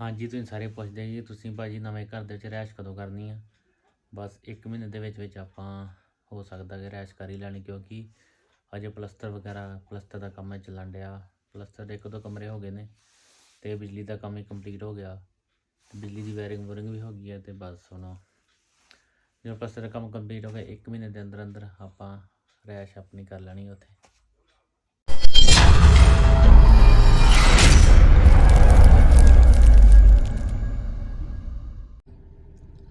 ਹਾਂਜੀ, ਤੁਸੀਂ ਸਾਰੇ ਪੁੱਛਦੇ ਜੀ। ਤੁਸੀਂ ਭਾਜੀ ਨਵੇਂ ਘਰ ਦੇ ਵਿੱਚ ਰਹਿਸ਼ ਕਦੋਂ ਕਰਨੀ ਆ? ਬਸ 1 ਮਹੀਨੇ ਦੇ ਵਿੱਚ ਵਿੱਚ ਆਪਾਂ ਹੋ ਸਕਦਾ ਕਿ ਰਿਹਾਇਸ਼ ਕਰ ਹੀ ਲੈਣੀ, ਕਿਉਂਕਿ ਅਜੇ ਪਲਸਤਰ ਵਗੈਰਾ, ਪਲਸਤਰ ਦਾ ਕੰਮ ਚੱਲਣ ਡਿਆ। ਪਲਸਤਰ ਦੇ ਇੱਕ ਦੋ ਕਮਰੇ ਹੋ ਗਏ ਨੇ ਤੇ ਬਿਜਲੀ ਦਾ ਕੰਮ ਹੀ ਕੰਪਲੀਟ ਹੋ ਗਿਆ। ਤੇ ਬਿਜਲੀ ਦੀ ਵਾਇਰਿੰਗ ਵੂਰਿੰਗ ਵੀ ਹੋ ਗਈ ਹੈ ਤੇ ਬਸ ਹੁਣ ਜਦੋਂ ਪਲਸਤਰ ਦਾ ਕੰਮ ਕੰਪਲੀਟ ਹੋ ਗਿਆ 1 ਮਹੀਨੇ ਦੇ ਅੰਦਰ ਅੰਦਰ ਆਪਾਂ ਰਿਹਾਇਸ਼ ਆਪਣੀ ਕਰ ਲੈਣੀ ਉੱਥੇ।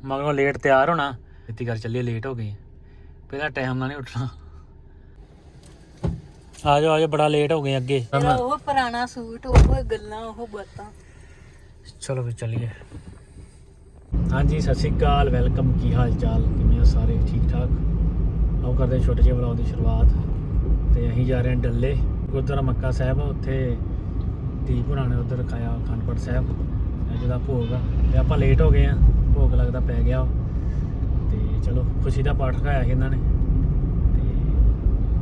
ਮਗਰੋਂ ਲੇਟ ਤਿਆਰ ਹੋਣਾ। ਇੱਥੇ ਕਰ ਚੱਲੀਏ ਲੇਟ ਹੋ ਗਏ ਪਹਿਲਾਂ ਟਾਈਮ ਨਾਲ ਨਹੀਂ ਉੱਠਣਾ। ਆ ਜਾਓ ਆ ਜਾਓ ਬੜਾ ਲੇਟ ਹੋ ਗਏ ਅੱਗੇ। ਮੇਰਾ ਉਹ ਪੁਰਾਣਾ ਸੂਟ ਉਹ ਗੱਲਾਂ ਉਹ ਬਾਤਾਂ। ਚਲੋ ਵੀ ਚੱਲੀਏ। ਹਾਂਜੀ ਸਤਿ ਸ਼੍ਰੀ ਅਕਾਲ ਵੈਲਕਮ ਕੀ ਹਾਲ ਚਾਲ ਕਿਵੇਂ ਹੋ ਸਾਰੇ? ਠੀਕ ਠਾਕ ਆਓ ਕਰਦੇ ਛੋਟੇ ਜਿਹੇ ਵਲੌਗ ਦੀ ਸ਼ੁਰੂਆਤ। ਤੇ ਅਸੀਂ ਜਾ ਰਹੇ ਹਾਂ ਡੱਲੇ ਗੁਰਦੁਆਰਾ ਮੱਕਾ ਸਾਹਿਬ। ਉੱਥੇ ਦੀਪ ਹੁਣਾਂ ਨੇ ਉੱਧਰ ਰਖਾਇਆ ਅਖੰਡਪੁਰ ਸਾਹਿਬ। ਅੱਜ ਦਾ ਭੋਗ ਆ। ਤੇ ਆਪਾਂ ਲੇਟ ਹੋ ਗਏ ਆ ਭੋਗ ਲੱਗਦਾ ਪੈ ਗਿਆ ਤੇ ਚਲੋ, ਖੁਸ਼ੀ ਦਾ ਪਾਠ ਰਖਾਇਆ ਸੀ ਇਹਨਾਂ ਨੇ। ਤੇ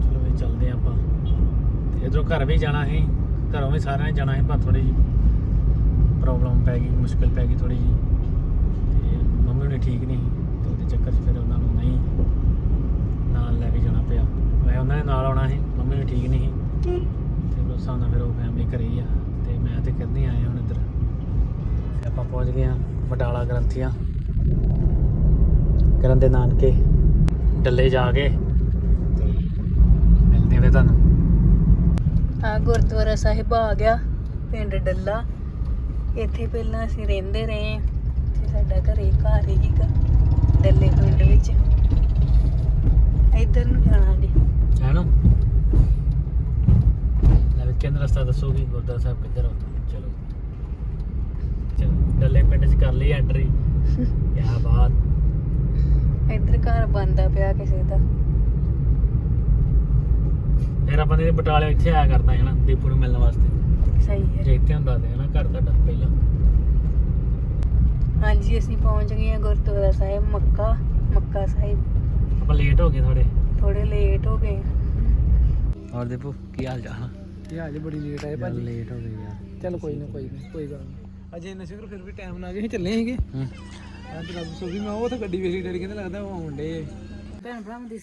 ਚਲੋ ਵੀ ਚੱਲਦੇ ਹਾਂ ਆਪਾਂ। ਤੇ ਇਧਰੋਂ ਘਰ ਵੀ ਜਾਣਾ ਸੀ। ਘਰੋਂ ਵੀ ਸਾਰਿਆਂ ਨੇ ਜਾਣਾ ਸੀ, ਪਰ ਥੋੜੀ ਜਿਹੀ ਪ੍ਰੋਬਲਮ ਪੈ ਗਈ, ਮੁਸ਼ਕਿਲ ਪੈ ਗਈ ਥੋੜੀ ਜੀ ਤੇ ਮੰਮੀ ਨੇ ਠੀਕ ਨਹੀਂ ਸੀ। ਤੇ ਉਹਦੇ ਚੱਕਰ 'ਚ ਫਿਰ ਉਹਨਾਂ ਨੂੰ ਨਹੀਂ ਨਾਲ ਲੈ ਕੇ ਜਾਣਾ ਪਿਆ। ਮੈਂ ਉਹਨਾਂ ਦੇ ਨਾਲ ਆਉਣਾ ਸੀ, ਮੰਮੀ ਨੂੰ ਠੀਕ ਨਹੀਂ ਸੀ। ਤੇ ਫਿਰ ਉਸ ਹਿਸਾਬ ਨਾਲ ਫਿਰ ਉਹ ਫੈਮਿਲੀ ਘਰੇ ਹੀ ਆ। ਤੇ ਮੈਂ ਤੇ ਕਹਿੰਦੇ ਆਇਆ ਹੁਣ ਇੱਧਰ। ਆਪਾਂ ਪਹੁੰਚ ਗਏ ਆ ਬਟਾਲਾ ਗ੍ਰੰਥੀਆਂ। ਕਰਨ ਦੇ ਨਾਨਕੇ ਡੱਲੇ ਜਾ ਕੇ ਮਿਲਦੇ ਵੇ ਤੁਹਾਨੂੰ। ਆ ਗੁਰਦੁਆਰਾ ਸਾਹਿਬ ਆ ਗਿਆ ਪਿੰਡ ਡੱਲਾ। ਇੱਥੇ ਪਹਿਲਾਂ ਅਸੀਂ ਰਹਿੰਦੇ ਰਹੇ ਹਾਂ। ਤੇ ਸਾਡਾ ਘਰੇ ਘਰ ਹੀਗਾ ਡੱਲੇ ਪਿੰਡ ਵਿੱਚ। ਇੱਧਰ ਨੂੰ ਜਾਣਾ ਜੀ। ਹੈ ਨਾ? ਲੈ ਵੀ ਕਿੰਨਾ ਰਸਤਾ ਦੱਸੋਗੀ ਗੁਰਦੁਆਰਾ ਸਾਹਿਬ ਕਿੱਧਰ ਆਉਂਦਾ ਡੱਲੇ ਪਿੰਡ 'ਚ ਕਰ ਲਈ ਐਂਟਰੀ ਕਿਆ ਬਾਤ। ਇੱਧਰ ਘਰ ਬੰਦਾ ਪਿਆ ਕਿਸੇ ਦਾ। ਫਿਰ ਆਪਾਂ ਨੇ ਬਟਾਲੇ ਇੱਥੇ ਆਇਆ ਕਰਨਾ ਹੈ ਨਾ ਦੀਪੂ ਨੂੰ ਮਿਲਣ ਵਾਸਤੇ। ਸਹੀ ਹੈ। ਜੇ ਇੱਥੇ ਹੁੰਦਾ ਤੇ ਹਨਾ ਘਰ ਤੁਹਾਡਾ ਪਹਿਲਾਂ। ਹਾਂਜੀ ਅਸੀਂ ਪਹੁੰਚ ਗਏ ਹਾਂ ਗੁਰਦੁਆਰਾ ਸਾਹਿਬ ਮੱਕਾ ਮੱਕਾ ਸਾਹਿਬ। ਆਪਾਂ ਲੇਟ ਹੋ ਗਏ ਥੋੜੇ ਥੋੜੇ ਲੇਟ ਹੋ ਗਏ। ਹੋਰ ਦੀਪੂ ਕੀ ਹਾਲ ਚਾਲ? ਇਹ ਅੱਜ ਬੜੀ ਲੇਟ ਆਏ ਯਾਰ ਲੇਟ ਹੋ ਗਏ ਯਾਰ। ਚੱਲ ਕੋਈ ਨਾ ਕੋਈ ਨਾ ਕੋਈ ਗੱਲ ਨਹੀਂ ਅਜੇ ਇੰਨਾ ਸ਼ੁਕਰ ਫਿਰ ਵੀ ਟਾਈਮ ਨਾਲ ਆ ਗਏ ਸੀ ਚੱਲੇ ਸੀਗੇ। ਹੂੰ। ਅੱਜ ਰੱਬ ਸੋਭੀ ਮੈਂ ਉਹ ਤਾਂ ਗੱਡੀ ਵੇਖੀ ਡਰ ਕਹਿੰਦੇ ਲੱਗਦਾ ਉਹ ਆਉਣ ਡੇ ਭੈਣ ਭਰਾਵਾਂ ਦੀ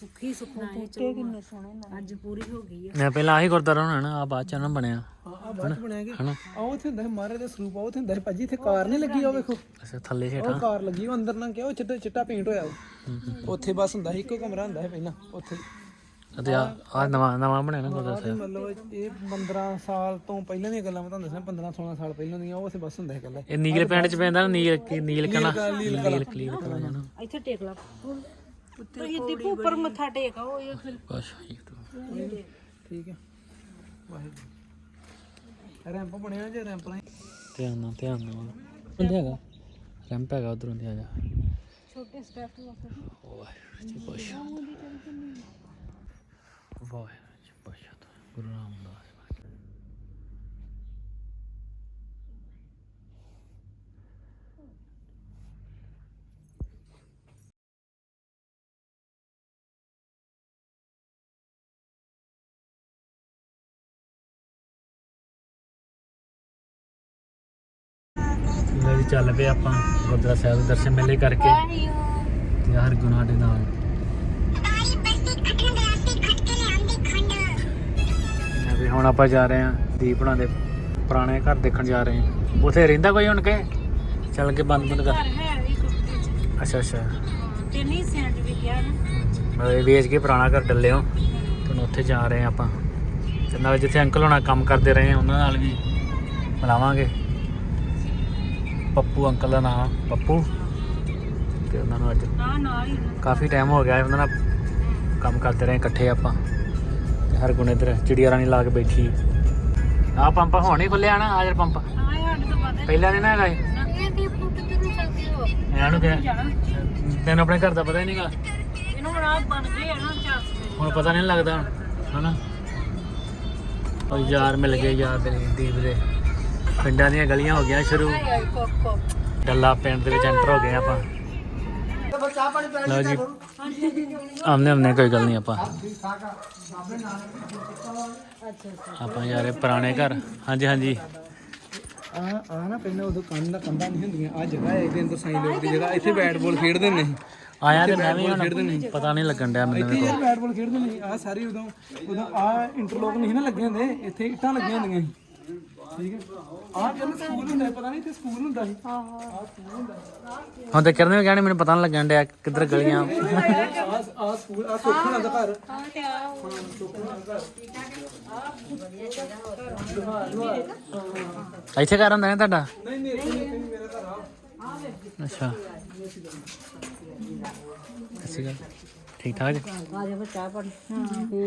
ਸੁੱਖੀ ਸੁਖਨਾ ਹੈ ਚਲੋ ਕਿੰਨੇ ਸੋਹਣੇ ਅੱਜ ਪੂਰੀ ਹੋ ਗਈ ਹੈ ਮੈਂ ਪਹਿਲਾਂ ਆਹੀ ਗੁਰਦੁਆਰਾ ਹੋਣਾ ਨਾ ਆ ਬਾਅਦ ਚ ਨਾ ਬਣਿਆ। ਆ ਆ ਬਾਅਦ ਚ ਬਣਿਆ ਕਿ ਆ ਉੱਥੇ ਹੁੰਦਾ ਸੀ ਮਹਾਰਾਜ ਦਾ ਸਰੂਪ ਆ ਉੱਥੇ ਹੁੰਦਾ ਸੀ ਭਾਜੀ ਇੱਥੇ ਕਾਰ ਨਹੀਂ ਲੱਗੀ ਉਹ ਵੇਖੋ। ਅੱਛਾ ਥੱਲੇ ਉਹ ਹੇਠਾਂ ਕਾਰ ਲੱਗੀ ਉਹ ਅੰਦਰ ਨਾ ਕਿਹਾ ਉਹ ਚਿੱਟਾ ਚਿੱਟਾ ਪੇਂਟ ਹੋਇਆ ਉਹ। ਉੱਥੇ ਬਸ ਹੁੰਦਾ ਸੀ ਇੱਕੋ ਕਮਰਾ ਹੁੰਦਾ ਸੀ ਪਹਿਲਾਂ ਉੱਥੇ। ਅਤੇ ਆ ਆ ਨਵਾਂ ਨਵਾਂ ਬਣਿਆ ਨਾ ਗੁਰਦੁਆਰਾ ਮਤਲਬ ਇਹ 15 ਸਾਲ ਤੋਂ ਪਹਿਲਾਂ ਦੀਆਂ ਗੱਲਾਂ ਮੈਂ ਤੁਹਾਨੂੰ ਦੱਸਾਂ 15 16 ਸਾਲ ਪਹਿਲਾਂ ਦੀਆਂ ਉਹ ਉੱਥੇ ਬਸ ਹੁੰਦਾ ਸੀ ਇਕੱਲਾ। ਇਹ ਨੀਲ ਪਿੰਡ ਚ ਪੈਂਦਾ ਨਾ ਨੀਲ ਕੀ ਨੀਲ ਕਣਾ ਨੀਲ ਕਣਾ ਜਾਨਾ ਇੱਥੇ ਟੇਕ ਲਾ। ਤੁਸੀਂ ਦੀਪੂ ਉੱਪਰ ਮੱਥਾ ਟੇਕ ਆਓ ਇਹ ਫਿਰ ਬਸ ਠੀਕ ਹੈ। ਵਾਹਿਗੁਰੂ। ਰੈਂਪ ਬਣਿਆ ਜੇ ਰੈਂਪ ਨਾਲ ਧਿਆਨ ਨਾਲ ਧਿਆਨ ਨਾਲ। ਬੰਦੇ ਹੈਗਾ? ਰੈਂਪ ਹੈਗਾ ਉਧਰੋਂ ਦੀ ਆ ਜਾ ਛੋਟੇ ਸਟੈਪ ਜੀ ਬਖਸ਼ ਵਾਹਿਗੁਰੂ ਜੀ ਬਖਸ਼ ਗੁਰੂ ਰਾਮਦਾਸ ਲੋ ਜੀ ਚੱਲ ਪਏ ਆਪਾਂ ਗੁਰਦੁਆਰਾ ਸਾਹਿਬ ਦੇ ਦਰਸ਼ਨ ਮੇਲੇ ਕਰਕੇ ਤੇ ਹਰ ਗੁਨਾਹ ਦੇ ਨਾਲ। ਤੇ ਹੁਣ ਆਪਾਂ ਜਾ ਰਹੇ ਹਾਂ ਦੀਪ ਹੁਣਾਂ ਦੇ ਪੁਰਾਣੇ ਘਰ ਦੇਖਣ ਜਾ ਰਹੇ ਹਾਂ। ਉਥੇ ਰਹਿੰਦਾ ਕੋਈ ਹੁਣ ਕੇ? ਚੱਲ ਕੇ ਬੰਦ ਬੰਦ ਕਰ। ਹੈ ਅੱਛਾ ਅੱਛਾ। ਤੇ ਨਹੀਂ ਸੈਂਡ ਵੀ ਗਿਆ ਨਾ। ਮੈਂ ਵੇਚ ਕੇ ਪੁਰਾਣਾ ਘਰ ਡੱਲਿਓ ਤੇ ਹੁਣ ਉੱਥੇ ਜਾ ਰਹੇ ਹਾਂ ਆਪਾਂ। ਤੇ ਨਾਲ ਜਿੱਥੇ ਅੰਕਲ ਹੋਣਾ ਕੰਮ ਕਰਦੇ ਰਹੇ ਉਹਨਾਂ ਨਾਲ ਵੀ ਮਿਲਾਵਾਂਗੇ। ਪੱਪੂ ਅੰਕਲ ਦਾ ਨਾਮ ਪੱਪੂ। ਤੇ ਉਹਨਾਂ ਨੂੰ ਅੱਜ ਹੀ ਕਾਫੀ ਟਾਈਮ ਹੋ ਗਿਆ ਹੈ ਉਹਨਾਂ ਨਾਲ ਕੰਮ ਕਰਦੇ ਰਹੇ ਇਕੱਠੇ ਆਪਾਂ। ਹਰ ਗੁਣ ਇੱਧਰ ਚਿੜੀਆ ਰਾਣੀ ਲਾ ਕੇ ਬੈਠੀ। ਆ ਪੰਪ ਹੁਣ ਹੀ ਖੁੱਲਿਆ ਨਾ ਹਾਜ਼ਰ ਪੰਪ। ਪਹਿਲਾਂ ਨਹੀਂ ਨਾ ਹੈਗਾ ਇਹ। ਇਹਨਾਂ ਨੂੰ ਕਿਹਾ ਤੈਨੂੰ ਆਪਣੇ ਘਰ ਦਾ ਪਤਾ ਹੀ ਨਹੀਂਗਾ ਹੁਣ ਪਤਾ ਨਹੀਂ ਲੱਗਦਾ ਹੁਣ ਹਨਾ? ਉਹ ਯਾਰ ਮਿਲ ਗਏ ਯਾਰ ਦੇ ਦੀਪ ਦੇ। ਪਿੰਡਾਂ ਦੀਆਂ ਗਲੀਆਂ ਹੋ ਗਈਆਂ ਸ਼ੁਰੂ। ਡੱਲਾ ਪਿੰਡ ਦੇ ਵਿੱਚ ਐਂਟਰ ਹੋ ਗਏ ਆਪਾਂ। ਲਓ ਜੀ। ਆਮਨੇ ਆਮਨੇ ਕੋਈ ਗੱਲ ਨਹੀਂ ਆਪਾਂ। ਆਪਾਂ ਯਾਰ ਇਹ ਪੁਰਾਣੇ ਘਰ। ਹਾਂਜੀ ਹਾਂਜੀ। ਆ ਆ ਨਾ ਪਹਿਲਾਂ ਉਦੋਂ ਕੰਨ ਦਾ ਕੰਧਾਂ ਨਹੀਂ ਹੁੰਦੀਆਂ ਆ ਜਗ੍ਹਾ ਹੈ ਇਹਦੇ ਅੰਦਰ ਸਾਈਂ ਲੋਕ ਦੀ ਜਗ੍ਹਾ। ਇੱਥੇ ਬੈਟ ਬਾਲ ਖੇਡਦੇ ਨੇ। ਆਇਆ ਤੇ ਮੈਂ ਵੀ ਹੁਣ ਪਤਾ ਨਹੀਂ ਲੱਗਣ ਡਿਆ ਮੈਨੂੰ ਇੱਥੇ ਯਾਰ ਬੈਟ ਬਾਲ ਖੇਡਦੇ ਨੇ। ਆ ਸਾਰੀ ਉਦੋਂ ਉਦੋਂ ਆ ਇੰਟਰਲੋਕ ਨਹੀਂ ਸੀ ਨਾ ਲੱਗੇ ਹੁੰਦੇ ਇੱਥੇ ਇੱਟਾਂ ਲੱਗੀਆਂ ਹੁੰਦੀਆਂ ਸੀ। ਠੀਕ ਹੈ। ਆ ਜਦੋਂ ਸਕੂਲ ਹੁੰਦਾ ਪਤਾ ਨਹੀਂ ਇੱਥੇ ਸਕੂਲ ਹੁੰਦਾ ਸੀ। ਹਾਂ ਹਾਂ। ਸਕੂਲ ਹੁੰਦਾ। ਹੁਣ ਤੇ ਕਿਰਨ ਵੀ ਕਹਿਣੀ ਮੈਨੂੰ ਪਤਾ ਨਹੀਂ ਲੱਗਣ ਡਿਆ ਕਿੱਧਰ ਗਲੀਆਂ। ਆ ਆ ਸਕੂਲ ਆ ਸੁੱਖਣਾ ਦਾ ਘਰ। ਇੱਥੇ ਘਰ ਹੁੰਦਾ ਨੇ ਤੁਹਾਡਾ? ਨਹੀਂ ਨਹੀਂ ਇੱਥੇ ਨਹੀਂ, ਇੱਥੇ ਨਹੀਂ, ਮੇਰਾ ਘਰ ਆ। ਅੱਛਾ। ਅੱਛੀ ਠੀਕ ਠਾਕ ਜੀ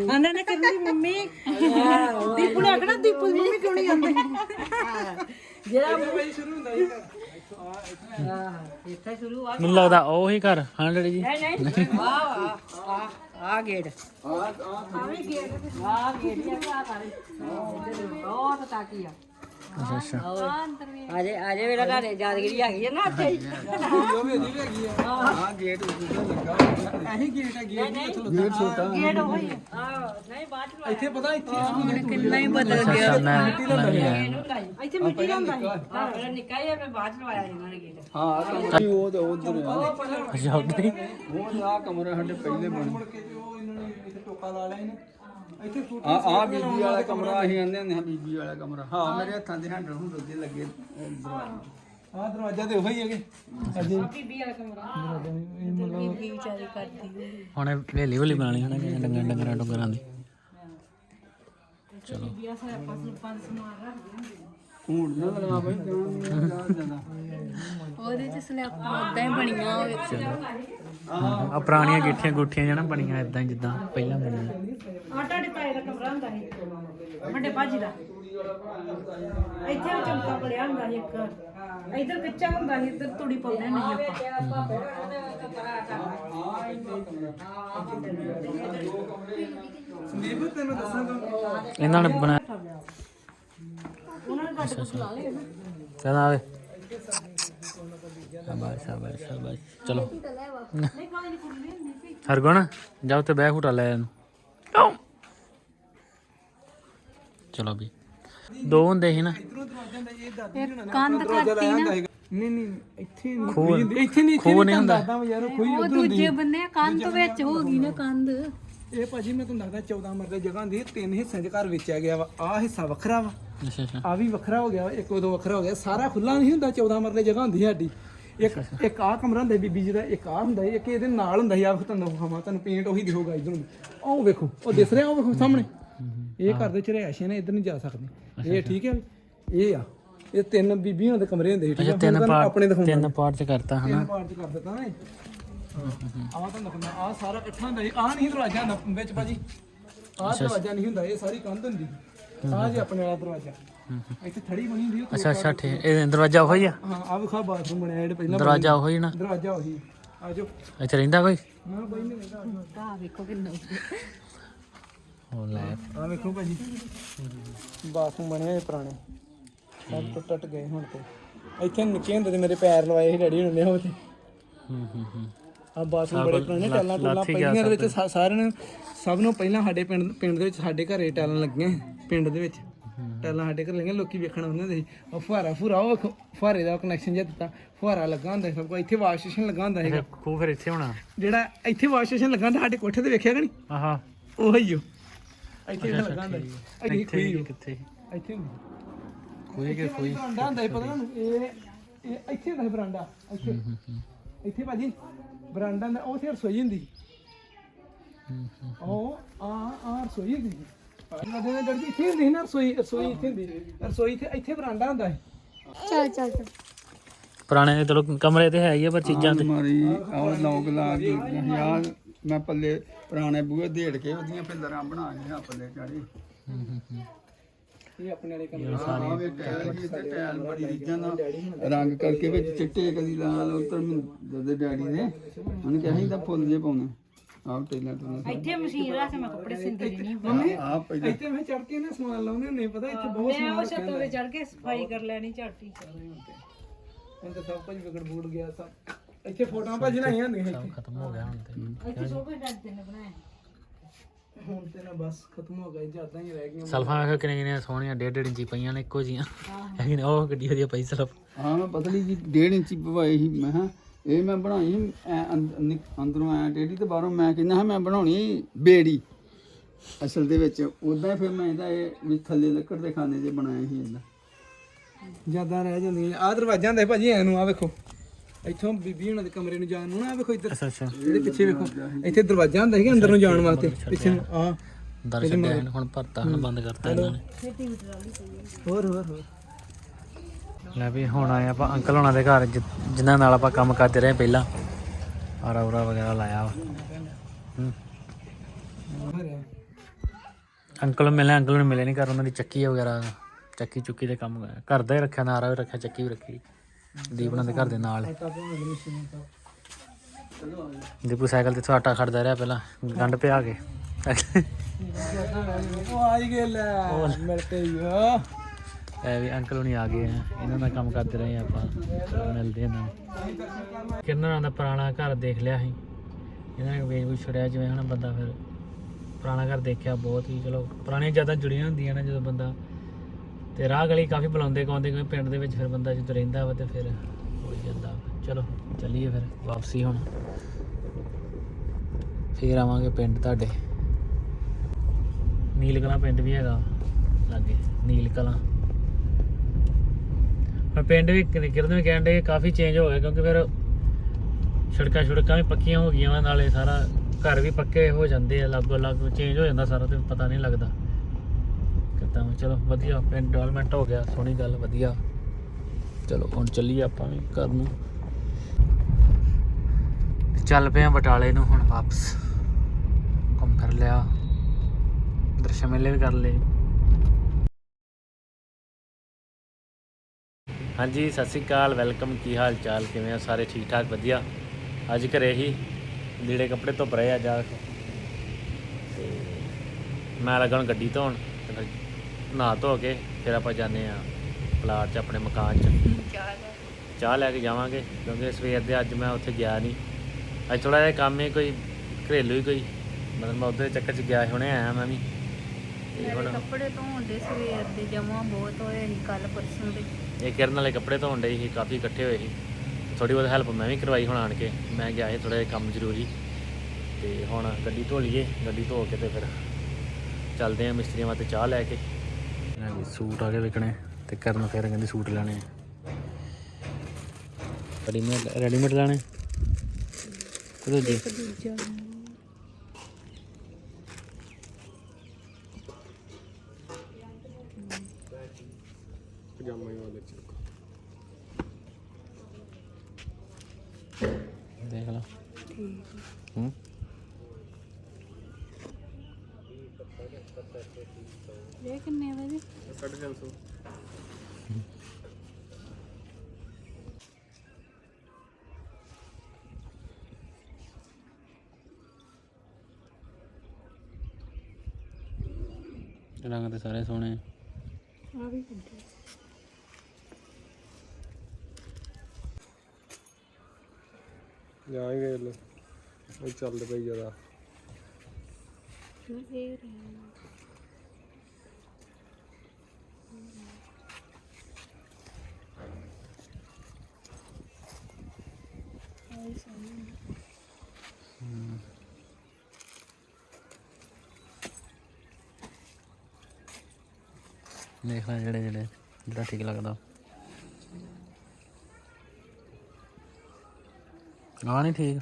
ਆਂਦਾ ਨਾ ਕਰਨੀ ਮੰਮੀ ਦੀਪੂ ਨੇ ਆਖਣਾ ਦੀਪੂ ਦੀ ਮੰਮੀ ਕਿਉਂ ਨਹੀਂ ਆਉਂਦੀ ਭਾਈ ਸ਼ੁਰੂ ਹੁੰਦਾ ਸੀ ਘਰ ਮੈਨੂੰ ਲੱਗਦਾ ਉਹ ਹੀ ਘਰ ਹਾਂ ਡੈਡੀ ਜੀ ਆ ਗੇੜ ਆ ਆ ਆ ਗੇੜ ਤੇ ਆ ਸਾਰੇ ਬਹੁਤ ਤਾਕੀ ਆ ਅੱਛਾ ਅੱਛਾ। ਅਜੇ ਅਜੇ ਮੇਰਾ ਘਰ ਯਾਦਗਿਰੀ ਹੈਗੀ ਆ ਨਾ ਇੱਥੇ ਹੀ। ਉਹ ਵੀ ਅਜੇ ਵੀ ਹੈਗੀ ਆ ਆ ਗੇਟ ਉੱਤੇ ਲੱਗਾ। ਹੋਇਆ ਇਹੀ ਗੇਟ ਹੈ ਗੇਟ ਨਹੀਂ ਗੇਟ ਛੋਟਾ ਗੇੜ ਉਹੀ ਆ ਨਹੀਂ ਬਾਅਦ ਚ ਇੱਥੇ ਪਤਾ ਇੱਥੇ ਸਕੂਲ ਕਿੰਨਾ ਹੀ ਬਦਲ ਅੱਛਾ ਅੱਛਾ ਮੈਂ ਮੈਂ ਵੀ ਆਇਆ ਇਹਨੂੰ ਲਾਈ ਇੱਥੇ ਮਿੱਟੀ ਦਾ ਹੁੰਦਾ ਸੀ। ਹਾਂ ਮੇਰਾ ਨਿੱਕਾ ਹੀ ਆ ਮੈਂ ਬਾਅਦ ਚ ਲਵਾਇਆ ਇਹਨਾਂ ਨੇ ਗੇੜ ਹਾਂ ਉਹ ਤੇ ਉਧਰ ਆ। ਅੱਛਾ ਉੱਧਰ ਹੀ। ਉਹ ਆ ਕਮਰਾ ਸਾਡੇ ਪਹਿਲੇ ਬਣੇ। ਮੁੜ ਕੇ ਤੇ ਉਹ ਇਹਨਾਂ ਨੇ ਇੱਥੇ ਟੋਕਾ ਲਾ ਲਿਆ ਇਹਨੇ। ਇੱਥੇ ਆ ਆ ਬੀਬੀ ਵਾਲਾ ਕਮਰਾ ਅਸੀਂ ਆਂਦੇ ਹੁੰਦੇ ਹਾਂ ਬੀਬੀ ਵਾਲਾ ਕਮਰਾ। ਹਾਂ ਮੇਰੇ ਹੱਥਾਂ ਦੇ ਹੈਂਡਲ ਹੁੰਦੇ ਦੇ ਲੱਗੇ ਆ ਦਰਵਾਜ਼ਾ। ਤੇ ਉਹੀ ਹੈਗੇ। ਅਜੇ ਬੀਬੀ ਵਾਲਾ ਕਮਰਾ। ਬੀਬੀ ਵਿਚਾਰੀ ਕਰਦੀ ਹੋਈ ਹੁਣ ਵੇਲੀ ਵੇਲੀ ਬਣਾਣੀ ਹਨਾ ਕਿ ਡੰਗਰਾਂ ਡੰਗਰਾਂ ਡੰਗਰਾਂ ਦੀ। ਚਲੋ ਹੁਣ ਨਾ ਲਗਾ ਬਈ ਜਾਨ ਜ਼ਿਆਦਾ ਉਹਦੇ ਚ ਸਨੈਪਾਂ ਉਦਾਂ ਹੀ ਬਣੀਆਂ ਹੋਵੇ। ਆ ਪੁਰਾਣੀਆਂ ਗਿੱਠੀਆਂ ਗੁੱਠੀਆਂ ਜਣਾ ਬਣੀਆਂ ਇਦਾਂ ਹੀ ਜਿੱਦਾਂ ਪਹਿਲਾਂ ਬਣੀਆਂ। ਆਟਾ ਦੇ ਪਾਏ ਦਾ ਕਮਰਾ ਹੁੰਦਾ ਸੀ। ਵੱਡੇ ਭਾਜੀ ਦਾ। ਇੱਥੇ ਵੀ ਚਮਕਾ ਬੜਿਆ ਹੁੰਦਾ ਸੀ ਇੱਕ। ਇੱਧਰ ਕੱਚਾ ਹੁੰਦਾ ਸੀ ਇੱਧਰ ਤੂੜੀ ਪਾਉਂਦੇ ਨਹੀਂ ਆਪਾਂ। ਸੰਦੀਪ ਤੈਨੂੰ ਦੱਸਾਂਗਾ ਇਹਨਾਂ ਨੇ ਬਣਾਇਆ ਕਹਿੰਦਾ ਆਵੇ ਸ਼ਾਬਾਸ਼ ਸ਼ਾਬਾਸ਼ ਸ਼ਾਬਾਸ਼। ਚਲੋ। ਹਰਗੁਣ ਜਾਓ ਤੇ ਬਹਿ ਹੁਟਾ ਲੈ ਇਹਨੂੰ। ਚਲੋ ਵੀ। ਦੋ ਹੁੰਦੇ ਸੀ ਨਾ। ਜੀ ਕੰਧ ਕਰਤੀ ਨਾ। ਨਹੀਂ ਨਹੀਂ ਇੱਥੇ ਨਹੀਂ। ਇੱਥੇ ਨਹੀਂ ਇੱਥੇ ਨਹੀਂ ਹੁੰਦਾ। ਯਾਰ ਉਹ ਦੂਜੇ ਬੰਨੇ ਕੰਧ ਵਿੱਚ ਹੋ ਗਈ ਨਾ ਕੰਧ। ਇਹ ਭਾਜੀ ਮੈਂ ਤੁਹਾਨੂੰ ਦੱਸਦਾ 14 ਮਰਲੇ ਜਗ੍ਹਾ ਹੁੰਦੀ ਤਿੰਨ ਹਿੱਸਿਆਂ 'ਚ ਘਰ ਵੇਚਿਆ ਗਿਆ ਵਾ। ਆਹ ਹਿੱਸਾ ਵੱਖਰਾ ਵਾ। ਅੱਛਾ ਅੱਛਾ। ਆ ਵੀ ਵੱਖਰਾ ਹੋ ਗਿਆ ਵਾ, ਇੱਕ ਉਦੋਂ ਵੱਖਰਾ ਹੋ ਗਿਆ। ਸਾਰਾ ਖੁੱਲਾ ਨਹੀਂ ਹੁੰਦਾ 14 ਮਰਲੇ ਜਗ੍ਹਾ ਹੁੰਦੀ ਸਾਡੀ। ਇੱਕ ਇੱਕ ਆਹ ਕਮਰਾ ਹੁੰਦਾ ਸੀ ਬੀਬੀ ਜੀ ਦਾ ਇੱਕ ਆਹ ਹੁੰਦਾ ਸੀ, ਇੱਕ ਇਹਦੇ ਨਾਲ ਹੁੰਦਾ ਸੀ। ਤੁਹਾਨੂੰ ਦਿਖਾਵਾਂ ਤੁਹਾਨੂੰ ਪੇਂਟ ਉਹੀ ਦਿਖੂਗਾ ਇਧਰ ਉਹ ਵੇਖੋ ਉਹ ਦਿਸ ਰਿਹਾ ਉਹ ਵੇਖੋ ਸਾਹਮਣੇ। ਇਹ ਘਰ ਦੇ ਚ ਰਿਹਾਇਸ਼ੀ ਨੇ ਇੱਧਰ ਨਹੀਂ ਜਾ ਸਕਦੇ। ਇਹ ਠੀਕ ਹੈ ਇਹ ਆ। ਇਹ ਤਿੰਨ ਬੀਬੀਆਂ ਦੇ ਕਮਰੇ ਹੁੰਦੇ ਸੀ ਠੀਕ ਹੈ। ਤਿੰਨ ਆਪਣੇ ਪਾਰਟ ਦਿਖਾਉਂਦਾ। ਤਿੰਨ ਪਾਰਟ ਚ ਕਰਤਾ ਹਨਾ? ਤਿੰਨ ਪਾਰਟ ਚ ਕਰ ਦਿੱਤਾ ਨਾ ਇਹ। ਆਹ ਤਾਂ ਦਿਖਾਉਂਦਾ ਆਹ ਸਾਰਾ ਇਕੱਠਾ ਹੁੰਦਾ ਸੀ ਆਹ ਨਹੀਂ ਦਰਵਾਜ਼ਾ ਹੁੰਦਾ ਵਿੱਚ ਭਾਜੀ। ਆਹ ਦਰਵਾਜ਼ਾ ਨਹੀਂ ਹੁੰਦਾ ਇਹ ਸਾਰੀ ਕੰਧ ਹੁੰਦੀ। ਆਹ ਜੀ ਆਪਣੇ ਵਾਲਾ ਦਰਵਾਜ਼ਾ। ਇੱਥੇ ਥੜੀ ਬਣੀ ਹੁੰਦੀ ਉਹ ਅੱਛਾ ਅੱਛਾ ਠੀਕ। ਇਹ ਦਰਵਾਜ਼ਾ ਉਹੀ ਆ? ਹਾਂ ਆ ਵਿਖਾ ਬਾਥਰੂਮ ਬਣਿਆ ਜਿਹੜਾ ਪਹਿਲਾਂ ਦਰਵਾਜ਼ਾ ਉਹੀ ਨਾ ਦਰਵਾਜ਼ਾ ਉਹੀ। ਆ ਜਾਓ। ਇੱਥੇ ਰਹਿੰਦਾ ਕੋਈ? ਨਾ ਕੋਈ ਨਹੀਂ ਰਹਿੰਦਾ। ਆ ਵੇਖੋ ਕਿੰਨਾ ਉਹ ਲੈ। ਆ ਵੇਖੋ ਭਾਜੀ। ਬਾਥਰੂਮ ਬਣਿਆ ਇਹ ਪੁਰਾਣੇ। ਸਭ ਟੁੱਟ ਟੁੱਟ ਗਏ ਹੁਣ ਤੇ। ਇੱਥੇ ਨਿੱਕੇ ਹੁੰਦੇ ਤੇ ਮੇਰੇ ਪੈਰ ਲਵਾਏ ਸੀ ਡੈਡੀ ਨੇ ਉਹ ਤੇ। ਹੂੰ ਹੂੰ ਹੂੰ। ਆ ਬਾਥਰੂਮ ਬੜੇ ਪੁਰਾਣੇ ਟੈਲਾਂ ਟੁੱਲਾਂ ਪਈਆਂ ਦੇ ਵਿੱਚ ਸਾਰਿਆਂ ਨੂੰ ਸਭ ਨੂੰ ਪਹਿਲਾਂ ਸਾਡੇ ਪਿੰਡ ਪਿੰਡ ਦੇ ਵਿੱਚ ਸਾਡੇ ਘਰੇ ਟੈਲਾਂ ਲੱਗੀਆਂ ਪਿੰਡ ਦੇ ਵਿੱਚ। ਟੈਲਾਂ ਸਾਡੇ ਘਰ ਲੱਗੀਆਂ ਲੋਕੀ ਵੇਖਣ ਆਉਂਦੇ ਹੁੰਦੇ ਸੀ। ਉਹ ਫੁਹਾਰਾ ਫੁਰਾ ਉਹ ਫੁਹਾਰੇ ਦਾ ਕਨੈਕਸ਼ਨ ਜਿਹਾ ਦਿੱਤਾ। ਫੁਹਾਰਾ ਲੱਗਾ ਹੁੰਦਾ ਸਭ ਕੋ ਇੱਥੇ ਵਾਸ਼ ਸਟੇਸ਼ਨ ਲੱਗਾ ਹੁੰਦਾ ਸੀਗਾ। ਖੂਹ ਫਿਰ ਇੱਥੇ ਹੋਣਾ। ਜਿਹੜਾ ਇੱਥੇ ਵਾਸ਼ ਸਟੇਸ਼ਨ ਲੱਗਾ ਹੁੰਦਾ ਸਾਡੇ ਕੋਠੇ ਤੇ ਵੇਖਿਆ ਕਿ ਨਹੀਂ? ਆਹਾ। ਉਹ ਹੀ ਇੱਥੇ ਲੱਗਾ ਹੁੰਦਾ ਇੱਥੇ। ਕਿੱਥੇ? ਇੱਥੇ ਕੋਈ ਕਿ ਕੋਈ ਬਰਾਂਡਾ ਹੁੰਦਾ ਪਤਾ ਤੁਹਾਨੂੰ ਇਹ ਇਹ ਇੱਥੇ ਸੀ ਬਰਾਂਡਾ। ਇੱਥੇ। ਇੱਥੇ ਭਾਜੀ। ਬਰਾਂਡਾ ਦਾ ਉਹ ਤੇ ਰਸੋਈ ਹੁੰਦੀ ਉਹ ਆ ਆ ਰਸੋਈ ਹੁੰਦੀ ਸੀ। ਸਾਡੇ ਦੇ ਡਰ ਇੱਥੇ ਹੁੰਦੀ ਸੀ ਨਾ ਰਸੋਈ ਰਸੋਈ ਇੱਥੇ ਹੁੰਦੀ ਸੀ। ਰਸੋਈ ਇੱਥੇ ਇੱਥੇ ਬਰਾਂਡਾ ਹੁੰਦਾ ਸੀ। ਚੱਲ ਚੱਲ ਚੱਲ। ਪੁਰਾਣੇ ਚਲੋ ਕਮਰੇ ਤੇ ਹੈ ਹੀ ਆ ਪਰ ਚੀਜ਼ਾਂ ਤੇ। ਮਾਰੀ ਔਰ ਲੋਕ ਲਾ ਕੇ ਯਾਰ ਮੈਂ ਪੱਲੇ ਪੁਰਾਣੇ ਬੂਹੇ ਢੇੜ ਕੇ ਉਹਦੀਆਂ ਪਿੱਲਰਾਂ ਬਣਾ ਕੇ ਪੱਲੇ ਚਾੜੀ ਇਹ ਆਪਣੇ ਵਾਲੇ ਕਮਰੇ ਵੇ ਬੜੀ ਰੰਗ ਕਰਕੇ ਵਿੱਚ ਚਿੱਟੇ ਕਦੀ ਲਾਲ ਉਤਰ ਮੈਨੂੰ ਦੇ ਡੈਡੀ ਨੇ। ਉਹਨੇ ਕਿਹਾ ਸੀ ਤਾਂ ਫੁੱਲ ਜੇ ਪਾਉਣੇ। ਆਹ ਟੇਲਾਂ ਤੋਂ ਇੱਥੇ ਮਸ਼ੀਨ ਰੱਖ ਮੈਂ ਕੱਪੜੇ ਸਿੰਦੀ ਨਹੀਂ ਆ ਪਹਿਲਾਂ। ਇੱਥੇ ਮੈਂ ਚੜ ਕੇ ਨਾ ਸਮਾਨ ਲਾਉਂਦੇ ਹੁੰਦੇ ਪਤਾ ਇੱਥੇ ਬਹੁਤ ਮੈਂ ਉਹ ਛੱਤੋਂ ਤੇ ਚੜ ਕੇ ਸਫ਼ਾਈ ਕਰ ਲੈਣੀ ਝਾਟੀ ਹੁਣ ਤਾਂ ਸਭ ਕੁਝ ਵਿਗੜ ਬੂੜ ਗਿਆ ਸਭ। ਇੱਥੇ ਫੋਟੋਆਂ ਭਾਜੀ ਬਣਾਈਆਂ ਹੁੰਦੀਆਂ ਖਤਮ ਹੋ ਗਿਆ ਹੁਣ ਤੇ। ਇੱਥੇ ਸੋਫੇ ਡੱਡ ਨੇ ਬਣਾਏ। ਹੁਣ ਤੇ ਨਾ ਬਸ ਖਤਮ ਹੋ ਗਏ ਜ਼ਿਆਦਾ ਹੀ ਰਹਿ ਗਈਆਂ ਸਲਫਾਂ ਵੇਖੋ ਕਿੰਨੇ ਕਿੰਨੇ ਸੋਹਣੀਆਂ ਡੇਢ ਡੇਢ ਇੰਚੀ ਪਈਆਂ ਨੇ ਇੱਕੋ ਜੀਆਂ ਲੇਕਿਨ ਉਹ ਗੱਡੀ ਵਧੀਆ ਪਈ ਸਲਫ। ਹਾਂ ਮੈਂ ਪਤਲੀ ਜੀ 1.5 ਇੰਚੀ ਪਵਾਈ ਸੀ ਮੈਂ ਹਾਂ ਇਹ ਮੈਂ ਬਣਾਈ ਸੀ ਐਂ ਅੰਦ- ਨਿਕ- ਅੰਦਰੋਂ ਐ ਟੇਢੀ ਤੇ ਬਾਹਰੋਂ ਮੈਂ ਕਹਿੰਦਾ ਹਾਂ ਮੈਂ ਬਣਾਉਣੀ ਬੇੜੀ। ਅਸਲ ਦੇ ਵਿੱਚ ਉਦਾਂ ਫਿਰ ਮੈਂ ਇਹਦਾ ਇਹ ਵੀ ਥੱਲੇ ਲੱਕੜ ਦੇ ਖਾਨੇ ਜੇ ਬਣਾਏ ਸੀ ਇਦਾਂ ਜ਼ਿਆਦਾ ਰਹਿ ਜਾਂਦੀਆਂ ਆ ਦਰਵਾਜ਼ਾ ਸੀ ਭਾਜੀ ਐ ਨੂੰ ਆ ਵੇਖੋ। ਇੱਥੋਂ ਬੀਬੀ ਹੁਣਾਂ ਦੇ ਕਮਰੇ ਨੂੰ ਜਾਣ ਨੂੰ ਨਾ ਆਹ ਵੇਖੋ ਇੱਧਰ। ਅੱਛਾ ਅੱਛਾ। ਇਹਦੇ ਪਿੱਛੇ ਵੇਖੋ ਇੱਥੇ ਦਰਵਾਜ਼ਾ ਹੁੰਦਾ ਸੀਗਾ ਅੰਦਰ ਨੂੰ ਜਾਣ ਵਾਸਤੇ ਪਿੱਛੇ ਨੂੰ ਆ ਦਰ ਛੱਡਿਆ ਇਹਨੂੰ, ਹੁਣ ਭਰਤਾ ਹੁਣ ਬੰਦ ਕਰਤਾ ਇਹਨਾਂ ਨੇ। ਹੋਰ ਹੋਰ ਹੋਰ। ਲੈ ਵੀ ਹੁਣ ਆਏ ਆਪਾਂ ਅੰਕਲ ਹੋਣਾ ਦੇ ਘਰ ਜਿ- ਜਿਨ੍ਹਾਂ ਨਾਲ ਆਪਾਂ ਕੰਮ ਕਰਦੇ ਰਹੇ ਪਹਿਲਾਂ। ਆਰਾ ਉਰਾ ਵਗੈਰਾ ਲਾਇਆ ਵਾ। ਹੂੰ। ਅੰਕਲ ਨੂੰ ਮਿਲੇ ਅੰਕਲ ਨੂੰ ਮਿਲੇ ਨਹੀਂ ਕਰ ਉਹਨਾਂ ਦੀ ਚੱਕੀ ਵਗੈਰਾ ਚੱਕੀ ਚੁੱਕੀ ਦੇ ਕੰਮ ਘਰ ਦਾ ਹੀ ਰੱਖਿਆ ਨਾਰਾ ਵੀ ਰੱਖਿਆ ਚੱਕੀ ਵੀ ਰੱਖੀ। ਦੀਪਨਾਂ ਦੇ ਘਰ ਦੇ ਨਾਲ। ਦੀਪੂ ਸਾਈਕਲ ਤੇ ਆਟਾ ਖੜਦਾ ਰਿਹਾ ਪਹਿਲਾਂ ਗੰਢ ਪਿਆ ਕੇ। ਉਹ ਆ ਹੀ ਗਏ ਲੈ ਮਿਲਤੇ ਹੀ ਆ ਇਹ ਵੀ ਅੰਕਲ ਹੁਣੀ ਆ ਗਏ ਆ ਇਹਨਾਂ ਦਾ ਕੰਮ ਕਰਦੇ ਰਹੇ ਆਪਾਂ ਮਿਲਦੇ ਨੂੰ ਕਿੰਨਾ ਦਾ ਪੁਰਾਣਾ ਘਰ ਦੇਖ ਲਿਆ ਸੀ। ਇਹਨਾਂ ਨੇ ਵੇਚ ਵੀ ਛੜਿਆ ਜਿਵੇਂ ਹੁਣ ਬੰਦਾ ਫਿਰ ਪੁਰਾਣਾ ਘਰ ਦੇਖਿਆ ਬਹੁਤ ਹੀ ਚਲੋ ਪੁਰਾਣੀਆਂ ਯਾਦਾਂ ਜੁੜੀਆਂ ਹੁੰਦੀਆਂ ਨੇ ਜਦੋਂ ਬੰਦਾ ਤੇ ਰਾਹ ਗਲੀ ਕਾਫੀ ਬੁਲਾਉਂਦੇ ਕਾਉਂਦੇ ਕਿਉਂਕਿ ਪਿੰਡ ਦੇ ਵਿੱਚ ਫਿਰ ਬੰਦਾ ਜਦੋਂ ਰਹਿੰਦਾ ਵਾ ਤੇ ਫਿਰ ਹੋ ਜਾਂਦਾ ਚਲੋ ਚੱਲੀਏ ਫਿਰ ਵਾਪਸੀ ਹੁਣ। ਫੇਰ ਆਵਾਂਗੇ ਪਿੰਡ ਤੁਹਾਡੇ। ਨੀਲ ਕਲਾਂ ਪਿੰਡ ਵੀ ਹੈਗਾ ਲਾਗੇ ਨੀਲ ਕਲਾਂ ਪਰ ਪਿੰਡ ਵੀ ਕਿ- ਕਿਰਨ ਵੀ ਕਹਿਣ ਦੇ ਕਾਫੀ ਚੇਂਜ ਹੋ ਗਿਆ ਕਿਉਂਕਿ ਫਿਰ ਸੜਕਾਂ ਸੜਕਾਂ ਵੀ ਪੱਕੀਆਂ ਹੋ ਗਈਆਂ ਵਾਂ, ਨਾਲੇ ਸਾਰਾ ਘਰ ਵੀ ਪੱਕੇ ਹੋ ਜਾਂਦੇ ਆ ਲਾਗੋ ਲਾਗੋ ਚੇਂਜ ਹੋ ਜਾਂਦਾ ਸਾਰਾ ਤੇ ਪਤਾ ਨਹੀਂ ਲੱਗਦਾ। ਕਿੱਦਾਂ? ਚਲੋ ਵਧੀਆ ਪਿੰਡ ਡਿਵੈਲਪਮੈਂਟ ਹੋ ਗਿਆ, ਸੋਹਣੀ ਗੱਲ, ਵਧੀਆ। ਚਲੋ, ਹੁਣ ਚੱਲੀਏ ਆਪਾਂ ਵੀ ਘਰ ਨੂੰ। ਚੱਲ ਪਏ ਆ ਬਟਾਲੇ ਨੂੰ ਹੁਣ ਵਾਪਸ। ਘੁੰਮ ਫਿਰ ਲਿਆ। ਦਰਸ਼ਨ ਮੇਲੇ ਵੀ ਕਰ ਲਏ। ਹਾਂਜੀ, ਸਤਿ ਸ੍ਰੀ ਅਕਾਲ, ਵੈਲਕਮ, ਕੀ ਹਾਲ ਚਾਲ? ਕਿਵੇਂ ਆ ਸਾਰੇ ਠੀਕ ਠਾਕ, ਵਧੀਆ। ਅੱਜ ਘਰੇ ਹੀ ਲੀੜੇ ਕੱਪੜੇ ਧੁੱਪ ਰਹੇ ਆ, ਜਾ ਕੇ। ਤੇ ਮੈਂ ਲੱਗਾ ਹੁਣ ਗੱਡੀ ਧੋਣ। ਨਹਾ ਧੋ ਕੇ ਫਿਰ ਆਪਾਂ ਜਾਂਦੇ ਆ ਪਲਾਟ 'ਚ ਆਪਣੇ ਮਕਾਨ 'ਚ। ਚਾਹ ਲੈ ਕੇ ਜਾਵਾਂਗੇ ਕਿਉਂਕਿ ਸਵੇਰ ਦੇ ਅੱਜ ਮੈਂ ਉੱਥੇ ਗਿਆ ਨਹੀਂ। ਅੱਜ ਥੋੜਾ ਜਿਹਾ ਕੰਮ ਹੈ ਕੋਈ ਘਰੇਲੂ ਹੀ ਕੋਈ। ਮਤਲਬ ਮੈਂ ਉਧਰ ਚੱਕਰ 'ਚ ਗਿਆ ਹੁਣੇ ਆਇਆ ਮੈਂ ਵੀ। ਤੇ ਹੁਣ ਕੱਪੜੇ ਧੋਣ ਦੇ ਸਵੇਰ ਦੇ ਜਮਾ ਬਹੁਤ ਹੋਏ ਸੀ ਕੱਲ ਪਰਸੋਂ ਦੇ। ਇਹ ਕਿਰਨ ਵਾਲੇ ਕੱਪੜੇ ਧੋਣ ਡਏ ਸੀ ਕਾਫੀ ਇਕੱਠੇ ਹੋਏ ਸੀ। ਥੋੜੀ ਬਹੁਤ ਹੈਲਪ ਮੈਂ ਵੀ ਕਰਵਾਈ ਹੁਣ ਆਣ ਕੇ। ਮੈਂ ਗਿਆ ਸੀ ਥੋੜਾ ਜਿਹਾ ਕੰਮ ਜ਼ਰੂਰੀ। ਤੇ ਹੁਣ ਗੱਡੀ ਧੋ ਲਈਏ ਗੱਡੀ ਧੋ ਕੇ ਤੇ ਫਿਰ ਚੱਲਦੇ ਆ ਮਿਸਤਰੀਆਂ ਵਾਸਤੇ ਚਾਹ ਲੈ ਕੇ। ਹਾਂਜੀ ਸੂਟ ਆ ਕੇ ਵਿਕਣੇ ਤੇ ਕਰਨ ਫਿਰ ਕਹਿੰਦੀ ਸੂਟ ਲੈਣੇ ਰੈਡੀਮੇਡ ਰੈਡੀਮੇਡ ਲੈਣੇ? ਤੇ ਦੂਜੇ ਦੂਜਾ ਦੇਖ ਲਾ। ਠੀਕ ਹੂੰ? ਇਹ ਕਿੰਨੇ ਵਜੇ ਰੰਗ ਤੇ ਸਾਰੇ ਸੋਹਣੇ ਆ। ਵੀ ਕੱਢੇ ਜਾਏਂਗੇ ਲੋ ਉਹ ਚੱਲਦੇ ਪਈ ਜ਼ਿਆਦਾ। ਇਹ ਦੇਖ ਲੈ ਜਿਹੜੇ ਜਿਹੜੇ ਜਿਹੜਾ ਠੀਕ ਲੱਗਦਾ। ਆ ਨਹੀਂ ਠੀਕ।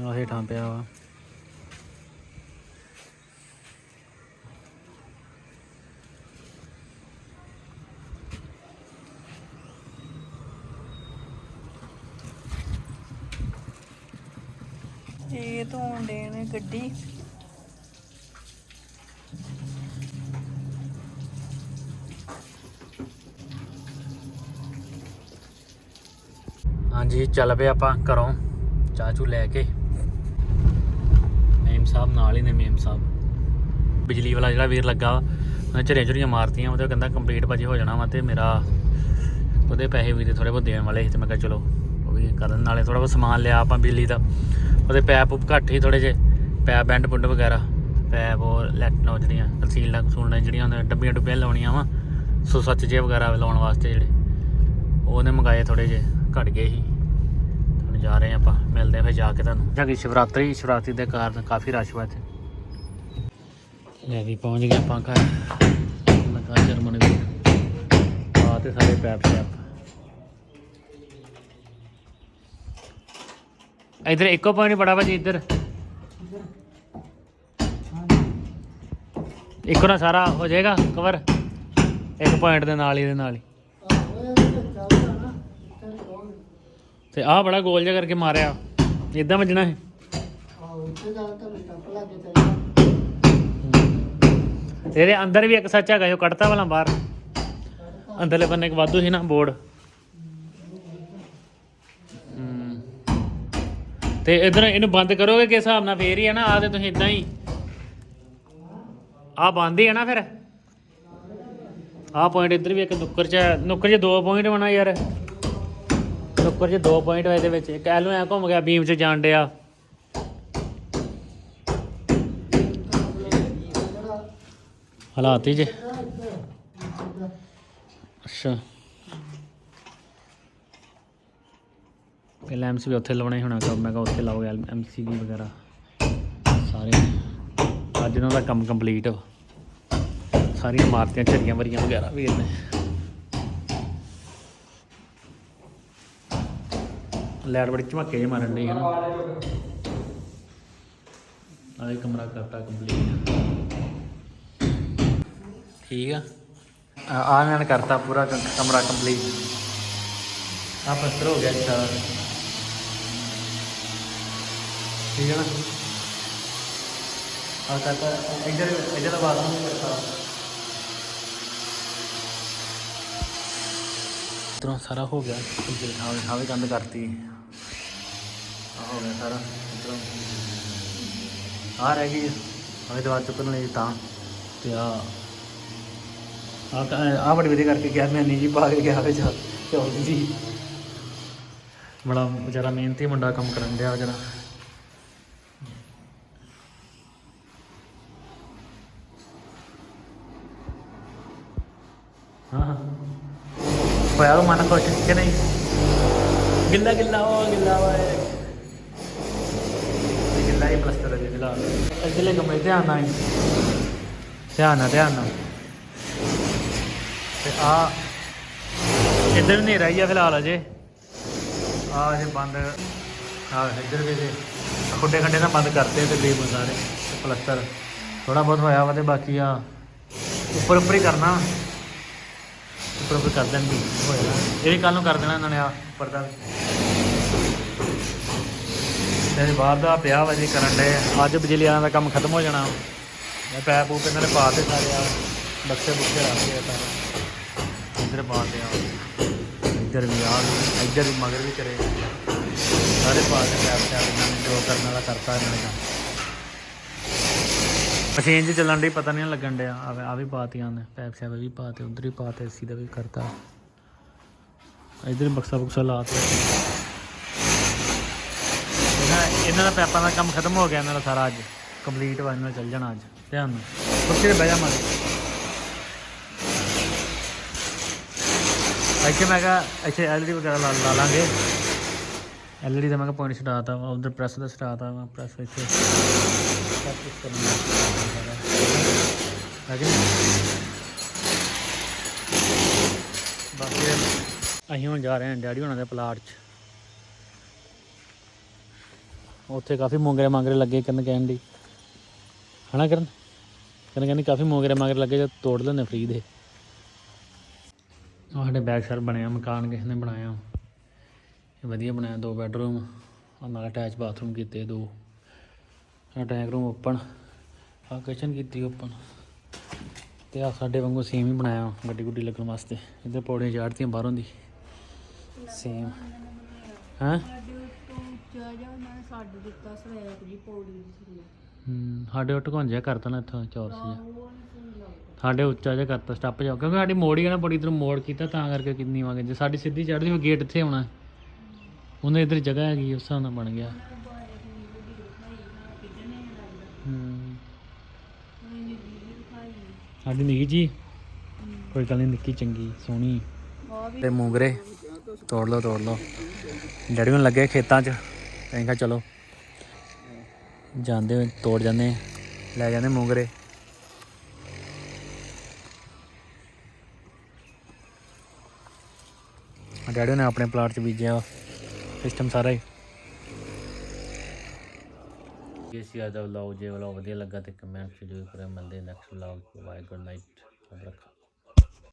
ਆਹ ਹੇਠਾਂ ਪਿਆ ਵਾ ਇਹ ਧੋਣ ਦੇ ਗੱਡੀ। ਹਾਂਜੀ, ਚੱਲ ਪਏ ਆਪਾਂ ਘਰੋਂ। ਚਾਚੂ ਲੈ ਕੇ। ਮੇਮ ਸਾਹਿਬ ਨਾਲ ਹੀ ਨੇ, ਮੇਮ ਸਾਹਿਬ। ਬਿਜਲੀ ਵਾਲਾ ਜਿਹੜਾ ਵੀਰ ਲੱਗਾ ਵਾ, ਉਹਨੇ ਝਰੀਆਂ ਝੁਰੀਆਂ ਮਾਰਤੀਆਂ, ਉਹਦੇ ਕਹਿੰਦਾ ਕੰਪਲੀਟ ਭਾਜੀ ਹੋ ਜਾਣਾ ਵਾ ਤੇ ਮੇਰਾ ਉਹਦੇ ਪੈਸੇ ਵੀ ਥੋੜੇ ਬਹੁਤ ਦੇਣ ਵਾਲੇ ਸੀ ਤੇ ਮੈਂ ਕਿਹਾ ਚਲੋ, ਉਹ ਵੀ ਕਰਨ ਨਾਲੇ ਥੋੜਾ ਬਹੁਤ ਸਮਾਨ ਲਿਆ ਆਪਾਂ ਬਿਜਲੀ ਦਾ। ਉਹਦੇ ਪੈਪ ਘੱਟ ਹੀ ਥੋੜੇ ਜੇ ਪੈਪ ਬੈਂਡ ਬੁੰਡ ਵਗੈਰਾ, ਪੈਪ ਉਹ ਲੈਟ ਜਿਹੜੀਆਂ ਕਸੀਲਾਂ ਕਸੂਲਾਂ ਜਿਹੜੀਆਂ ਹੁੰਦੀਆਂ, ਡੱਬੀਆਂ ਡੁੱਬੀਆਂ ਲਾਉਣੀਆਂ ਵਾ, ਸੋ ਸੱਚ ਜੇ ਵਗੈਰਾ ਲਾਉਣ ਵਾਸਤੇ ਜਿਹੜੇ, ਉਹਨੇ ਮੰਗਾਏ ਥੋੜੇ ਜੇ ਘਟ ਗਏ ਸੀ। ਹੁਣ ਜਾ ਰਹੇ ਹਾਂ ਆਪਾਂ, ਮਿਲਦੇ ਹਾਂ ਫਿਰ ਜਾ ਕੇ ਤੁਹਾਨੂੰ। ਜਾਂ ਕਿ ਸ਼ਿਵਰਾਤਰੀ ਸ਼ਿਵਰਾਤਰੀ ਦੇ ਕਾਰਨ ਕਾਫੀ ਰਸ਼ ਵਾ ਇੱਥੇ। ਲੈ ਵੀ ਪਹੁੰਚ ਗਏ ਆਪਾਂ ਘਰ। ਲਗਾ ਜਰਮਨ ਵੀ ਆ ਤੇ ਸਾਰੇ ਪੈਪ ਸ਼ੈਪ। ਇਧਰ ਇੱਕੋ ਪੁਆਇੰਟ ਬੜਾ ਭਾਜੀ ਇੱਧਰ। ਇੱਕੋ ਨਾਲ ਸਾਰਾ ਹੋ ਜਾਏਗਾ ਕਵਰ ਇੱਕ ਪੁਆਇੰਟ ਦੇ ਨਾਲ ਹੀ, ਇਹਦੇ ਨਾਲ ਹੀ। ਤੇ ਆਹ ਬੜਾ ਗੋਲ ਜਿਹਾ ਕਰਕੇ ਮਾਰਿਆ। ਇਦਾਂ ਵੱਜਣਾ ਹੈ ਤੇਰੇ ਅੰਦਰ ਵੀ ਇੱਕ ਸੱਚ ਹੈਗਾ ਜੋ ਕੱਢਤਾ ਵਾਲਾ ਬਾਹਰ। ਅੰਦਰਲੇ ਬੰਨੇ ਇੱਕ ਵਾਧੂ ਸੀ ਨਾ, ਬੋਰਡ। ਤੇ ਇਧਰ ਇਹਨੂੰ ਬੰਦ ਕਰੋਗੇ ਕਿਸ ਹਿਸਾਬ ਨਾਲ? ਫੇਰ ਹੀ ਹੈ ਨਾ ਆ ਤੇ ਤੁਸੀਂ ਇਦਾਂ ਹੀ। ਆ ਬੰਦ ਹੀ ਹੈ ਨਾ ਫਿਰ। ਆ ਪੁਆਇੰਟ ਇੱਧਰ ਵੀ ਇੱਕ ਨੁੱਕਰ ਚ ਨੁੱਕਰ 'ਚ ਦੋ ਪੁਆਇੰਟ ਬਣਾ ਯਾਰ। ਨੁੱਕਰ 'ਚ ਦੋ ਪੁਆਇੰਟ ਹੋਏ ਇਹਦੇ ਵਿੱਚ। ਇੱਕ ਐਲੋ ਐ ਘੁੰਮ ਗਿਆ, ਬੀਮ 'ਚ ਜਾਣ ਡਿਆ। ਹਾਲਾਤ ਹੀ ਜੇ। ਅੱਛਾ। ਪਹਿਲਾਂ ਐਮਸੀਬੀ ਉੱਥੇ ਲਾਉਣੇ ਹੋਣਾ ਕੰਮ ਮੈਂ ਕਿਹਾ ਉੱਥੇ ਲਾਓ ਐਮਸੀਬੀ ਵਗੈਰਾ। ਸਾਰੇ ਅੱਜ ਇਹਨਾਂ ਦਾ ਕੰਮ ਕੰਪਲੀਟ ਸਾਰੀਆਂ ਇਮਾਰਤਾਂ ਝਰੀਆਂ ਵਰੀਆਂ ਵਗੈਰਾ ਵੀ ਨੇ ਲੈਟ ਬੜੀ ਝਮੱਕੇ ਜਿਹੇ ਮਾਰਨ ਡਈ ਹੈ ਆਹ ਕਮਰਾ ਕਰਤਾ ਕੰਪਲੀਟ ਠੀਕ ਆ। ਆ ਆਹ ਇਹਨਾਂ ਨੇ ਕਰਤਾ ਪੂਰਾ ਕਮਰਾ ਕੰਪਲੀਟ ਆ ਪਸਰ ਹੋ ਗਿਆ ਅੱਛਾ। ਠੀਕ ਹੈ ਨਾ? ਆ ਕਰਤਾ ਇੱਧਰ ਇੱਧਰ ਦਾ ਬਾਥਰੂਮ ਵੀ ਕਰਤਾ ਇਧਰੋਂ ਸਾਰਾ ਹੋ ਗਿਆ। ਕੰਪਲੀਟ ਹਾਂ ਹਾਂ ਵੀ ਕੰਧ ਕਰਤੀ। ਆ ਹੋ ਗਿਆ ਸਾਰਾ ਇਧਰੋਂ। ਆ ਰਹਿ ਗਈ ਹਵੇ ਦਵਾ ਚੁੱਕਣ ਲਈ ਤਾਂ। ਤੇ ਆ ਆ ਆ ਬੜੀ ਵਧੀਆ ਕਰਕੇ ਗਿਆ ਮੈਂ ਜੀ ਪਾ ਕੇ ਗਿਆ ਵਿੱਚ ਚੌਲ ਜੀ ਬੜਾ ਵਿਚਾਰਾ ਮਿਹਨਤੀ ਮੁੰਡਾ ਕੰਮ ਕਰਨ ਡਿਆ ਜਰਾ ਹਾਂ ਹੋਇਆ ਉਹ ਮਨ ਖੁਸ਼ ਕਿ ਨਹੀਂ? ਗਿੱਲਾ ਗਿੱਲਾ ਗਿੱਲਾ ਵਾ ਇਹ। ਇਹ ਗਿੱਲਾ ਹੀ ਪਲਸਤਰ ਹੈ ਗਿੱਲਾ। ਅਗਲੇ ਕਮਰੇ ਧਿਆਨ ਨਾਲ। ਹੀ। ਧਿਆਨ ਨਾਲ ਧਿਆਨ ਨਾਲ। ਤੇ ਆ ਇੱਧਰ ਹਨੇਰਾ ਹੀ ਆ ਫਿਲਹਾਲ ਅਜੇ। ਆ ਇਹ ਬੰਦ ਆ ਇੱਧਰ ਵੀ ਜੇ ਖੁੱਡੇ ਖੱਡੇ ਨਾਲ ਬੰਦ ਕਰਤੇ ਤਕਰੀਬਨ ਸਾਰੇ ਤੇ ਪਲਸਤਰ। ਥੋੜਾ ਬਹੁਤ ਹੋਇਆ ਵਾ ਤੇ ਬਾਕੀ ਆ ਉੱਪਰ ਉੱਪਰ ਹੀ ਕਰਨਾ। ਉੱਪਰ ਉੱਪਰ ਕਰ ਦੇਣਗੇ ਜਾਣਾ। ਇਹ ਵੀ ਕੱਲ ਨੂੰ ਕਰ ਦੇਣਾ ਇਹਨਾਂ ਨੇ ਆ ਉੱਪਰ ਦਾ ਵੀ ਤੇ ਬਾਹਰ ਦਾ ਪਿਆ ਵਾ ਜੀ ਕਰਨ ਦੇ ਅੱਜ ਬਿਜਲੀ ਵਾਲਿਆਂ ਦਾ ਕੰਮ ਖਤਮ ਹੋ ਜਾਣਾ। ਇਹ ਪੈਪ ਪੂਪ ਇਹਨਾਂ ਨੇ ਪਾ ਤੇ ਸਾਰੇ ਆ। ਬਕਸੇ ਬੁੱਕੇ ਰੱਖਦੇ ਆ ਸਾਰੇ। ਇੱਧਰ ਪਾ ਤੇ ਆ। ਇੱਧਰ ਵੀ ਆ ਇੱਧਰ ਵੀ ਮਗਰ ਵੀ ਕਰੇ। ਸਾਰੇ ਪਾ ਤੇ ਪੈਪ ਤੇ ਇਹਨਾਂ ਨੇ ਜੋ ਕਰਨ ਵਾਲਾ ਕਰਤਾ ਇਹਨਾਂ ਨੇ ਕੰਮ। ਮਸ਼ੀਨ 'ਚ ਚੱਲਣ ਦੀ ਪਤਾ ਨਹੀਂ ਲੱਗਣ ਡਿਆ। ਆ ਵੀ ਪਾਤੀਆਂ ਨੇ ਪੈਪ ਸ਼ੈਪ ਵੀ ਪਾਤੇ, ਉਧਰ ਹੀ ਪਾਤੇ, ਏਸੀ ਦਾ ਵੀ ਕਰਤਾ। ਇਧਰ ਬਕਸਾ ਬਕਸਾ ਲਾਤੇ ਇਹਨਾਂ ਇਹਨਾਂ ਦਾ ਪੈਪਾਂ ਦਾ ਕੰਮ ਖਤਮ ਹੋ ਗਿਆ ਇਹਨਾਂ ਦਾ ਸਾਰਾ ਅੱਜ। ਕੰਪਲੀਟ ਵਾ, ਇਹਨਾਂ ਚੱਲ ਜਾਣਾ ਅੱਜ। ਧਿਆਨ ਨਾਲ। ਕੁਰਸੀ ਤੇ ਬਹਿ ਜਾ ਮਾਰੇ ਇੱਥੇ ਮੈਂ ਕਿਹਾ, ਇੱਥੇ ਐਲਡੀ ਵਗੈਰਾ ਲਾ ਲਾ ਲਾਂਗੇ। ਐਲਡੀ ਦਾ ਮੈਂ ਕਿਹਾ ਪੁਆਇੰਟ ਸਟਾਤਾ ਉਧਰ ਪ੍ਰੈਸ ਦਾ ਸਟਾਤਾ ਵਾ ਪ੍ਰੈਸ ਇੱਥੇ। ਸਭ ਕੁਝ ਕਰਨਾ ਹੈ ਕਿ ਬਾਕੀ ਅਸੀਂ ਹੁਣ ਜਾ ਰਹੇ ਹਾਂ ਡੈਡੀ ਹੋਣਾ ਦੇ ਪਲਾਟ 'ਚ। ਉੱਥੇ ਕਾਫੀ ਮੋਗਰੇ ਮਾਂਗਰੇ ਲੱਗੇ ਕਰਨ ਕਹਿਣ ਦੀ। ਹਨਾ ਕਰਨ? ਕਰਨ ਕਹਿੰਦੀ ਕਾਫੀ ਮੋਗਰੇ ਮਾਂਗਰੇ ਲੱਗੇ ਜੋ ਤੋੜ ਲੈਂਦੇ ਫਰੀ ਦੇ। ਆਹ ਸਾਡੇ ਬੈਕ ਸਾਈਡ ਬਣਿਆ ਮਕਾਨ ਕਿਸੇ ਨੇ ਬਣਾਇਆ। ਇਹ ਵਧੀਆ ਬਣਾਇਆ, ਦੋ ਬੈਡਰੂਮ ਆ ਨਾਲ ਅਟੈਚ ਬਾਥਰੂਮ ਕੀਤੇ ਦੋ। ਅਟੈਕ ਰੂਮ ਓਪਨ ਆ ਕਿਚਨ ਕੀਤੀ ਓਪਨ ਤੇ ਆ ਸਾਡੇ ਵਾਂਗੂ ਸੇਮ ਹੀ ਬਣਾਇਆ ਗੱਡੀ ਗੁੱਡੀ ਲੱਗਣ ਵਾਸਤੇ। ਇੱਧਰ ਪੌੜੀਆਂ ਚਾੜਤੀਆਂ ਬਾਹਰੋਂ ਦੀ। ਸੇਮ ਹਾਂ? ਹੂੰ, ਸਾਡੇ ਉੱਟ ਘੁੰਜਿਆ ਕਰਤਾ ਨਾ ਇੱਥੋਂ ਚੌਰਸ ਜਿਹਾ। ਸਾਡੇ ਉੱਚਾ ਜਿਹਾ ਕਰਤਾ, ਸਟੱਪ ਜਾ ਕਿਉਂਕਿ ਸਾਡੀ ਮੋੜੀ ਆ ਨਾ, ਬੜੀ ਇਧਰ ਮੋੜ ਕੀਤਾ, ਤਾਂ ਕਰਕੇ ਕਿੰਨੀ ਵਾਂਗੇ ਜੇ। ਸਾਡੀ ਸਿੱਧੀ ਚੜ੍ਹਦੀ ਹੋਈ ਗੇਟ ਇੱਥੇ ਆਉਣਾ ਉਹਨੇ ਇਧਰ ਜਗ੍ਹਾ ਹੈਗੀ, ਉਸ ਹਿਸਾਬ ਨਾਲ ਬਣ ਗਿਆ। ਹੂੰ। ਸਾਡੀ ਨਿੱਕੀ ਜੀ। ਕੋਈ ਗੱਲ ਨਹੀਂ ਨਿੱਕੀ ਚੰਗੀ ਸੋਹਣੀ। ਤੇ ਮੂੰਗਰੇ ਤੋੜ ਲਓ ਤੋੜ ਲਓ। ਡੈਡੀ ਨੂੰ ਲੱਗੇ ਖੇਤਾਂ 'ਚ। ਮੈਂ ਕਿਹਾ ਚਲੋ। ਜਾਂਦੇ ਹੋਏ ਤੋੜ ਜਾਂਦੇ ਲੈ ਜਾਂਦੇ ਮੂੰਗਰੇ। ਡੈਡੀ ਨੇ ਆਪਣੇ ਪਲਾਟ 'ਚ ਬੀਜਿਆ ਸਿਸਟਮ ਸਾਰਾ ਹੀ। ਜੇ ਸੀ ਅੱਜ ਦਾ ਵਲੌਗ ਜੇ ਵਲੌਗ ਵਧੀਆ ਲੱਗਾ ਤੇ ਕਮੈਂਟ ਜ਼ਰੂਰ ਕਰਿਓ, ਮਿਲਦੇ next vlog bye good night ਰੱਖੋ।